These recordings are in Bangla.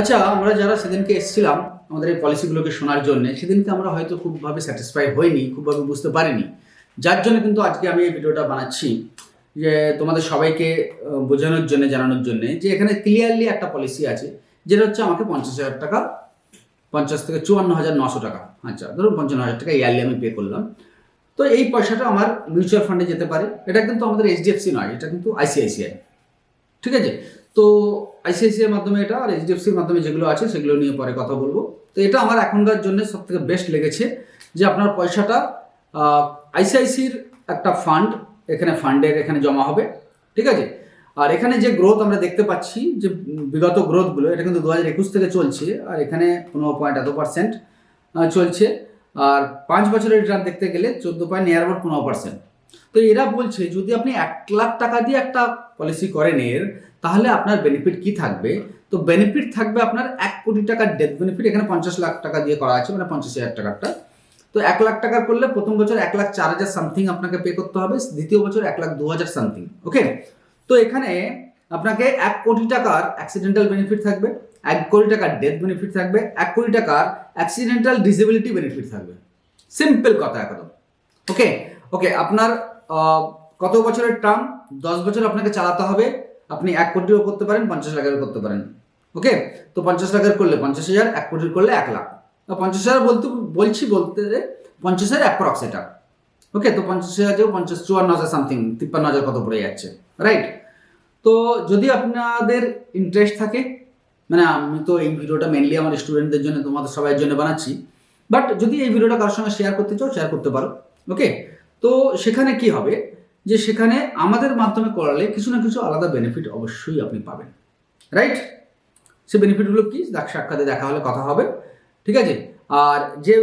আচ্ছা আমরা যারা সেদিনকে এসেছিলাম আমাদের এই পলিসিগুলোকে শোনার জন্য, সেদিনকে আমরা হয়তো খুবভাবে স্যাটিসফাই হইনি, খুবভাবে বুঝতে পারিনি। যার জন্য কিন্তু আজকে আমি এই ভিডিওটা বানাচ্ছি যে তোমাদের সবাইকে বোঝানোর জন্য, জানানোর জন্য যে এখানে ক্লিয়ারলি একটা পলিসি আছে, যেটা হচ্ছে আমাকে পঞ্চাশ হাজার টাকা, পঞ্চাশ থেকে চুয়ান্ন হাজার নশো টাকা। আচ্ছা ধরুন পঞ্চান্ন হাজার টাকা ইয়ারলি আমি পে করলাম। তো এই পয়সাটা আমার মিউচুয়াল ফান্ডে যেতে পারে। এটা কিন্তু আমাদের এইচডিএফসি নয়, এটা কিন্তু আইসিআইসিআই ঠিক আছে? তো আইসিআইসিআই মাধ্যমে এটা আর এইচডিএফসির মাধ্যমে যেগুলো আছে সেগুলো নিয়ে পরে কথা বলব। তো এটা আমার এখনকার জন্য সব থেকে বেস্ট লেগেছে যে আপনার পয়সাটা আইসিআইসির একটা ফান্ড এখানে ফান্ডের এখানে জমা হবে, ঠিক আছে? আর এখানে যে গ্রোথ আমরা দেখতে পাচ্ছি, যে বিগত গ্রোথগুলো এটা কিন্তু দু হাজার একুশ থেকে চলছে, আর এখানে পনেরো পয়েন্ট এত পার্সেন্ট চলছে। আর পাঁচ বছরের রিটার্ন দেখতে গেলে চোদ্দ পয়েন্ট নিয়ার অ্যাবাউট পনেরো পার্সেন্ট তো এরা বলছে, যদি আপনি এক লাখ টাকা দিয়ে একটা পলিসি করেন এর, তাহলে আপনার বেনিফিট কি থাকবে? তো বেনিফিট থাকবে আপনার এক কোটি টাকার ডেথ বেনিফিট এখানে পঞ্চাশ লাখ টাকা দিয়ে করা আছে মানে পঞ্চাশ হাজার টাকারটা তো এক লাখ টাকা করলে প্রথম বছর এক লাখ চার হাজার সামথিং আপনাকে পে করতে হবে, দ্বিতীয় বছর এক লাখ দু হাজার সামথিং ওকে তো এখানে আপনাকে এক কোটি টাকার অ্যাক্সিডেন্টাল বেনিফিট থাকবে, এক কোটি টাকার ডেথ বেনিফিট থাকবে, এক কোটি টাকার অ্যাক্সিডেন্টাল ডিসেবিলিটি বেনিফিট থাকবে। সিম্পল কথা একদম ওকে ওকে আপনার কত বছরের টার্ম? দশ বছর আপনাকে চালাতে হবে। আপনি এক কোটিও করতে পারেন, পঞ্চাশ লাখেরও করতে পারেন। ওকে? তো পঞ্চাশ লাখের করলে পঞ্চাশ হাজার, এক কোটির করলে এক লাখ। পঞ্চাশ হাজার বলতে, বলছি বলতে যে পঞ্চাশ হাজার অ্যাপ্রক্স এটা। ওকে? তো পঞ্চাশ হাজার পঞ্চাশ চুয়ান্ন হাজার সামথিং তিপ্পান্ন হাজার কত পড়ে যাচ্ছে। রাইট তো যদি আপনাদের ইন্টারেস্ট থাকে মানে আমি তো এই ভিডিওটা মেনলি আমার স্টুডেন্টদের জন্য, তোমাদের সবাই জন্য বানাচ্ছি। বাট যদি এই ভিডিওটা কারোর সঙ্গে শেয়ার করতে চাও শেয়ার করতে পারো। ওকে তো সেখানে কি হবে? যে সেখানে আমাদের মাধ্যমে করালে কিছু না কিছু আলাদা বেনিফিট অবশ্যই আপনি পাবেন। রাইট সে বেনিফিটগুলো কি? সাক্ষাতে দেখা হলে কথা হবে। ঠিক আছে? আর যে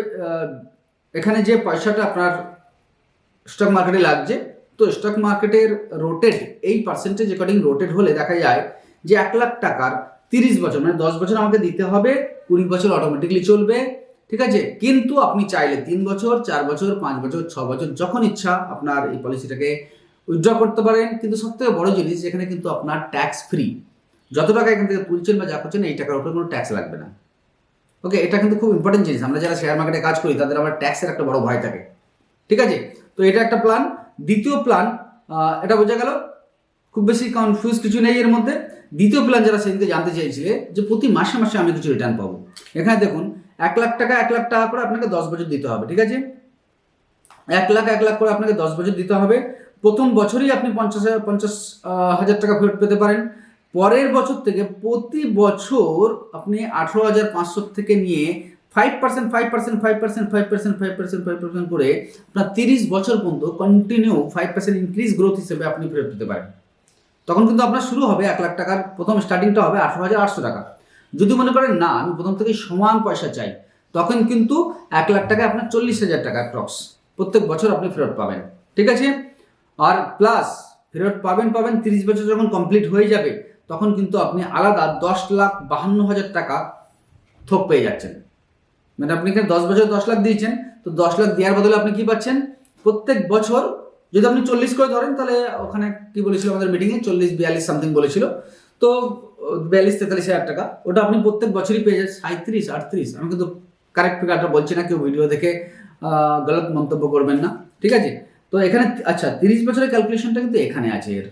এখানে যে পয়সাটা আপনার স্টক মার্কেটে লাগছে, তো স্টক মার্কেটের রোটেড এই পার্সেন্টেজ অ্যাকর্ডিং রোটেড হলে দেখা যায় যে এক লাখ টাকার তিরিশ বছর মানে দশ বছর আমাকে দিতে হবে, কুড়ি বছর অটোমেটিকলি চলবে ঠিক আছে? কিন্তু আপনি চাইলে তিন বছর, চার বছর, পাঁচ বছর, ছ বছর, যখন ইচ্ছা আপনার এই পলিসিটাকে উইথড্র করতে পারেন। কিন্তু সব থেকে বড় জিনিস, এখানে কিন্তু আপনার ট্যাক্স ফ্রি যত টাকা এখান থেকে তুলছেন বা যা করছেন, এই টাকার উপরে কোনো ট্যাক্স লাগবে না। ওকে এটা কিন্তু খুব ইম্পর্টেন্ট জিনিস। আমরা যারা শেয়ার মার্কেটে কাজ করি, তাদের আমার ট্যাক্সের একটা বড় ভয় থাকে। ঠিক আছে? তো এটা একটা প্ল্যান দ্বিতীয় প্ল্যান এটা বোঝা গেল? খুব বেশি কনফিউজ কিছু নেই এর মধ্যে। দ্বিতীয় প্ল্যান যারা সেদিনকে জানতে চেয়েছিলে, যে প্রতি মাসে মাসে আমি কিছু রিটার্ন পাবো। এখানে দেখুন এক লাখ টাকা, এক লাখ টাকা করে আপনাকে দশ বছর দিতে হবে, ঠিক আছে? এক লাখ এক লাখ করে আপনাকে দশ বছর দিতে হবে। প্রথম বছরই আপনি পঞ্চাশ পঞ্চাশ হাজার টাকা ফেরত পেতে পারেন। পরের বছর থেকে প্রতি বছর আপনি আঠেরো হাজার পাঁচশো থেকে নিয়ে five percent five percent five percent five percent five percent five percent করে আপনার তিরিশ বছর পর্যন্ত continue five percent increase growth হিসেবে আপনি ফেরত পেতে পারেন। তখন কিন্তু আপনার শুরু হবে এক লাখ টাকার প্রথম স্টার্টিংটা হবে আঠেরো হাজার আটশো টাকা। যদি মনে করেন, না, আমি প্রথম থেকে সমান পয়সা চাই, তখন কিন্তু এক লাখ টাকা আপনার চল্লিশ হাজার টাকা অ্যাপ্রক্স প্রত্যেক বছর আপনি ফেরত পাবেন। ঠিক আছে? আর প্লাস ফেরত পাবেন পাবেন তিরিশ বছর যখন কমপ্লিট হয়ে যাবে, তখন কিন্তু আপনি আলাদা দশ লাখ বাহান্ন হাজার টাকা থোক পেয়ে যাচ্ছেন। মানে আপনি এখানে দশ বছর দশ লাখ দিয়েছেন, তো দশ লাখ দেওয়ার বদলে আপনি কি পাচ্ছেন? প্রত্যেক বছর যদি আপনি চল্লিশ করে ধরেন, তাহলে ওখানে কি বলেছিল আমাদের মিটিংয়ে চল্লিশ, বিয়াল্লিশ সামথিং বলেছিল। তো বিয়াল্লিশ তেতাল্লিশ হাজার টাকা। ওটা আপনি প্রত্যেক বছরই পেয়ে যাচ্ছেন সাঁত্রিশ আটত্রিশ। আমি কিন্তু কারেক্ট ফিগারটা বলছি না, কেউ ভিডিও দেখে গলত মন্তব্য করবেন না। ঠিক আছে? তো এখানে আচ্ছা তিরিশ বছরের ক্যালকুলেশনটা কিন্তু এখানে আছে এর।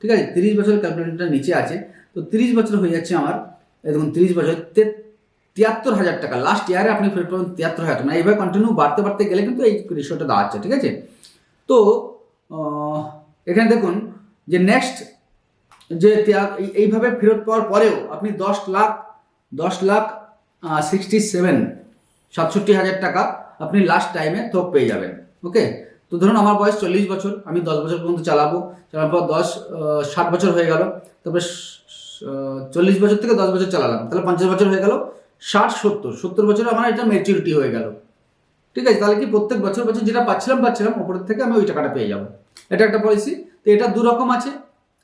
ঠিক আছে? তিরিশ বছরের ক্যালকুলেশনটা নিচে আছে। তো তিরিশ বছর হয়ে যাচ্ছে আমার দেখুন, তিরিশ বছর তিয়াত্তর হাজার টাকা। লাস্ট ইয়ারে আপনি ফেরত পাবেন তিয়াত্তর হাজার টাকা। মানে এইভাবে কন্টিনিউ বাড়তে বাড়তে গেলে কিন্তু এই রেশিওটা দাঁড়াচ্ছে। ঠিক আছে? তো এখানে দেখুন যে নেক্সট যে এইভাবে ফেরত পাওয়ার পরেও আপনি দশ লাখ দশ লাখ সিক্সটি সেভেন সাতষট্টি হাজার টাকা আপনি লাস্ট টাইমে থোক পেয়ে যাবেন ওকে তো ধরুন আমার বয়স চল্লিশ বছর, আমি দশ বছর পর্যন্ত চালাবো, চালানোর পর দশ ষাট বছর হয়ে গেল, তারপরে চল্লিশ বছর থেকে দশ বছর চালালাম, তাহলে পঞ্চাশ বছর হয়ে গেল, ষাট, সত্তর সত্তর বছর আমার এটা ম্যাচুরিটি হয়ে গেল, ঠিক আছে? তাহলে কি প্রত্যেক বছর বছর যেটা পাচ্ছিলাম পাচ্ছিলাম, ওপরের থেকে আমি ওই টাকাটা পেয়ে যাব। এটা একটা পলিসি তো এটা দু রকম আছে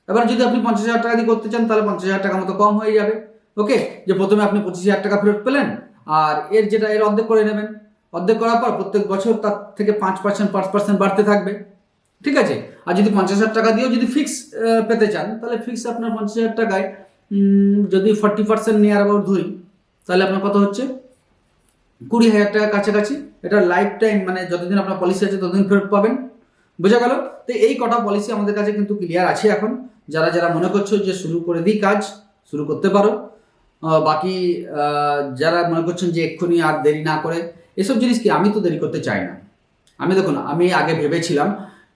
এবার যদি আপনি পঞ্চাশ হাজার টাকা দিয়ে করতে চান, তাহলে পঞ্চাশ হাজার টাকা মতো কম হয়ে যাবে। ওকে যে প্রথমে আপনি পঁচিশ হাজার টাকা ফেরত পেলেন, আর এর যেটা, এর অর্ধেক করে নেবেন। অর্ধেক করার পর প্রত্যেক বছর তার থেকে পাঁচ পার্সেন্ট পাঁচ পার্সেন্ট বাড়তে থাকবে। ঠিক আছে? আর যদি পঞ্চাশ হাজার টাকা দিয়েও যদি ফিক্স পেতে চান, তাহলে ফিক্স আপনার পঞ্চাশ হাজার টাকায় যদি ফর্টি পার্সেন্ট নিয়ার অ্যাবাউট ধরি, তাহলে আপনার কত হচ্ছে? কুড়ি হাজার টাকা কাছাকাছি। এটা লাইফ টাইম মানে যতদিন আপনার পলিসি আছে, ততদিন ফেরত পাবেন। বোঝা গেল? তো এই কটা পলিসি আমাদের কাছে কিন্তু ক্লিয়ার আছে এখন। যারা যারা মনে করছ যে শুরু করে দিই কাজ, শুরু করতে পারো। বাকি যারা মনে করছেন যে এক্ষুনি আর দেরি না করে, এসব জিনিস কি আমি তো দেরি করতে চাই না। আমি দেখুন আমি আগে ভেবেছিলাম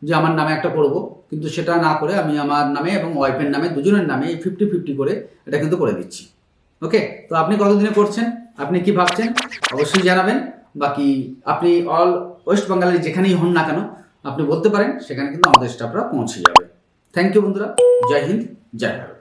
যে আমার নামে একটা করব, কিন্তু সেটা না করে আমি আমার নামে এবং ওয়াইফের নামে, দুজনের নামে ফিফটি ফিফটি করে এটা কিন্তু করে দিচ্ছি। ওকে? তো আপনি কতদিনে করছেন? আপনি কি ভাবছেন? অবশ্যই জানাবেন। বাকি, আপনি অল ওয়েস্ট বেঙ্গলের যেখানেই হন না কেন, আপনি বলতে পারেন, সেখানে কিন্তু আমাদের স্টাফরা পৌঁছে যাবে। থ্যাংক ইউ বন্ধুরা জয় হিন্দ জয় ভারত